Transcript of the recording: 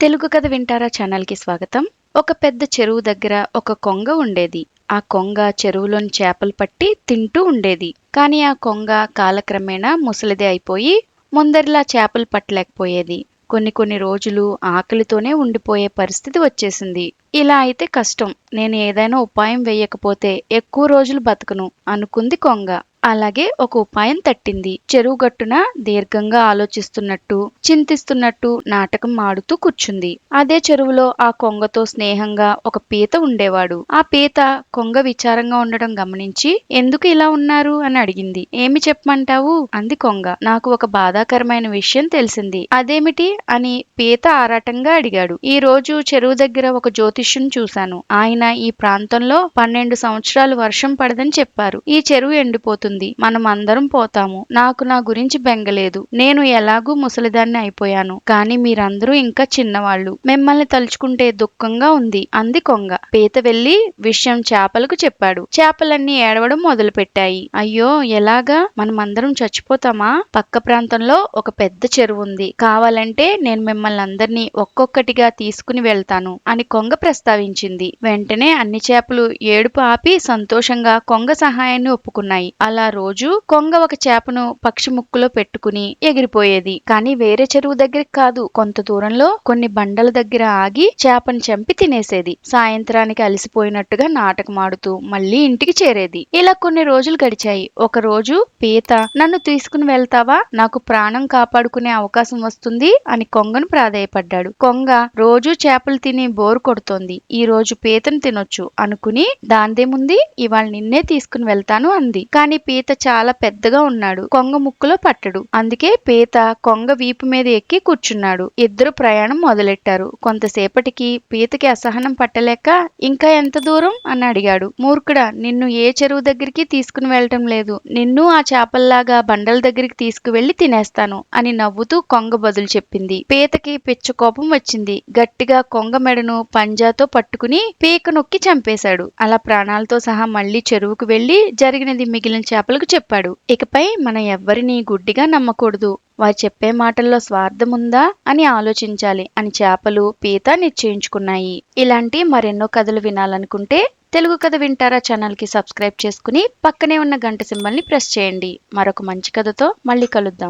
తెలుగు కథ వింటారా ఛానల్కి స్వాగతం. ఒక పెద్ద చెరువు దగ్గర ఒక కొంగ ఉండేది. ఆ కొంగ చెరువులోని చేపలు పట్టి తింటూ ఉండేది. కానీ ఆ కొంగ కాలక్రమేణా ముసలిది అయిపోయి ముందరిలా చేపలు పట్టలేకపోయేది. కొన్ని కొన్ని రోజులు ఆకలితోనే ఉండిపోయే పరిస్థితి వచ్చేసింది. ఇలా అయితే కష్టం. నేను ఏదైనా ఉపాయం వేయకపోతే ఎక్కువ రోజులు బతకను అనుకుంది కొంగ. అలాగే ఒక ఉపాయం తట్టింది. చెరువు గట్టున దీర్ఘంగా ఆలోచిస్తున్నట్టు చింతిస్తున్నట్టు నాటకం ఆడుతూ కూర్చుంది. అదే చెరువులో ఆ కొంగతో స్నేహంగా ఒక పీత ఉండేవాడు. ఆ పీత కొంగ విచారంగా ఉండడం గమనించి ఎందుకు ఇలా ఉన్నారు? అని అడిగింది. ఏమి చెప్పమంటావు? అంది కొంగ. నాకు ఒక బాధాకరమైన విషయం తెలిసింది. అదేమిటి? అని పీత ఆరాటంగా అడిగాడు. ఈ రోజు చెరువు దగ్గర ఒక జ్యోతిష్యుని చూశాను. ఆయన ఈ ప్రాంతంలో పన్నెండు సంవత్సరాలు వర్షం పడదని చెప్పారు. ఈ చెరువు ఎండిపోతుంది. మనం అందరం పోతాము. నాకు నా గురించి బెంగలేదు. నేను ఎలాగూ ముసలిదాన్ని అయిపోయాను. కానీ మీరందరూ ఇంకా చిన్నవాళ్ళు. మిమ్మల్ని తలుచుకుంటే దుఃఖంగా ఉంది. అంది కొంగ. పీత వెళ్ళి విషయం చేపలకు చెప్పాడు. చేపలన్నీ ఏడవడం మొదలు పెట్టాయి అయ్యో ఎలాగా? మనమందరం చచ్చిపోతామా? పక్క ప్రాంతంలో ఒక పెద్ద చెరువు ఉంది. కావాలంటే నేను మిమ్మల్ని అందరినీ ఒక్కొక్కటిగా తీసుకుని వెళ్తాను అని కొంగ ప్రస్తావించింది. వెంటనే అన్ని చేపలు ఏడుపు ఆపి సంతోషంగా కొంగ సహాయాన్ని ఒప్పుకున్నాయి. అలా రోజు కొంగ ఒక చేపను పక్షి ముక్కులో పెట్టుకుని ఎగిరిపోయేది. కానీ వేరే చెరువు దగ్గరికి కాదు కొంత దూరంలో కొన్ని బండల దగ్గర ఆగి చేపను చంపి తినేసేది. సాయంత్రానికి అలసిపోయినట్టుగా నాటకమాడుతూ మళ్ళీ ఇంటికి చేరేది. ఇలా కొన్ని రోజులు గడిచాయి. ఒక రోజు పీత నన్ను తీసుకుని వెళ్తావా? నాకు ప్రాణం కాపాడుకునే అవకాశం వస్తుంది అని కొంగను ప్రాధాయపడ్డాడు. కొంగ రోజు చేపలు తిని బోరు కొడుతోంది. ఈ రోజు పీతను తినొచ్చు అనుకుని దాందేముంది? ఇవాళ నిన్నే తీసుకుని వెళ్తాను అంది. కానీ పీత చాలా పెద్దగా ఉన్నాడు. కొంగ ముక్కులో పట్టడు. అందుకే పీత కొంగ వీపు మీద ఎక్కి కూర్చున్నాడు. ఇద్దరు ప్రయాణం మొదలెట్టారు. కొంతసేపటికి పీతకి అసహనం పట్టలేక ఇంకా ఎంత దూరం? అని అడిగాడు. మూర్ఖుడా నిన్ను ఏ చెరువు దగ్గరికి తీసుకుని వెళ్ళటం లేదు. నిన్ను ఆ చేపల్లాగా బండల దగ్గరికి తీసుకువెళ్ళి తినేస్తాను అని నవ్వుతూ కొంగ బదులు చెప్పింది. పీతకి పిచ్చ కోపం వచ్చింది. గట్టిగా కొంగ మెడను పంజాతో పట్టుకుని పీక నొక్కి చంపేశాడు. అలా ప్రాణాలతో సహా మళ్ళీ చెరువుకు వెళ్ళి జరిగినది మిగిలిన చేపలకు చెప్పాడు. ఇకపై మనం ఎవ్వరిని గుడ్డిగా నమ్మకూడదు. వారు చెప్పే మాటల్లో స్వార్థం ఉందా అని ఆలోచించాలి అని చేపలు పీత నిశ్చయించుకున్నాయి. ఇలాంటి మరెన్నో కథలు వినాలనుకుంటే తెలుగు కథ వింటారా ఛానల్కి సబ్స్క్రైబ్ చేసుకుని పక్కనే ఉన్న గంట సింబల్ని ప్రెస్ చేయండి. మరొక మంచి కథతో మళ్ళీ కలుద్దాం.